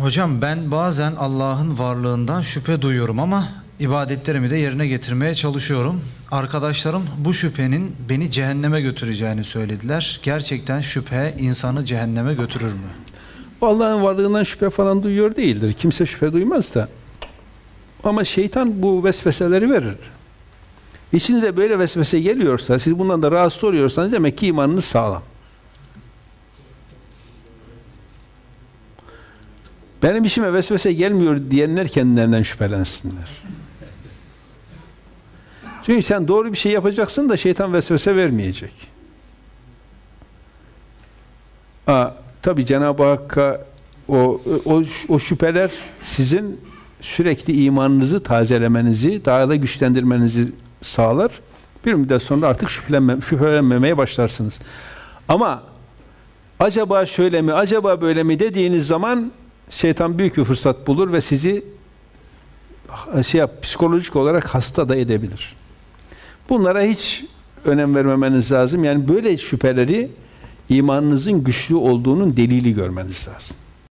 Hocam ben bazen Allah'ın varlığından şüphe duyuyorum ama ibadetlerimi de yerine getirmeye çalışıyorum. Arkadaşlarım bu şüphenin beni cehenneme götüreceğini söylediler. Gerçekten şüphe insanı cehenneme götürür mü? Allah'ın varlığından şüphe falan duyuyor değildir. Kimse şüphe duymaz da. Ama şeytan bu vesveseleri verir. İçinize böyle vesvese geliyorsa, siz bundan da rahatsız oluyorsanız demek ki imanınız sağlam. Benim işime vesvese gelmiyor diyenler kendilerinden şüphelensinler. Çünkü sen doğru bir şey yapacaksın da şeytan vesvese vermeyecek. Aa, tabi Cenab-ı Hakk'a o, o, o şüpheler sizin sürekli imanınızı tazelemenizi, daha da güçlendirmenizi sağlar. Bir müddet sonra artık şüphelenme, şüphelenmemeye başlarsınız. Ama acaba şöyle mi, acaba böyle mi dediğiniz zaman şeytan büyük bir fırsat bulur ve sizi şey yap, psikolojik olarak hasta da edebilir. Bunlara hiç önem vermemeniz lazım. Yani böyle şüpheleri imanınızın güçlü olduğunun delili görmeniz lazım.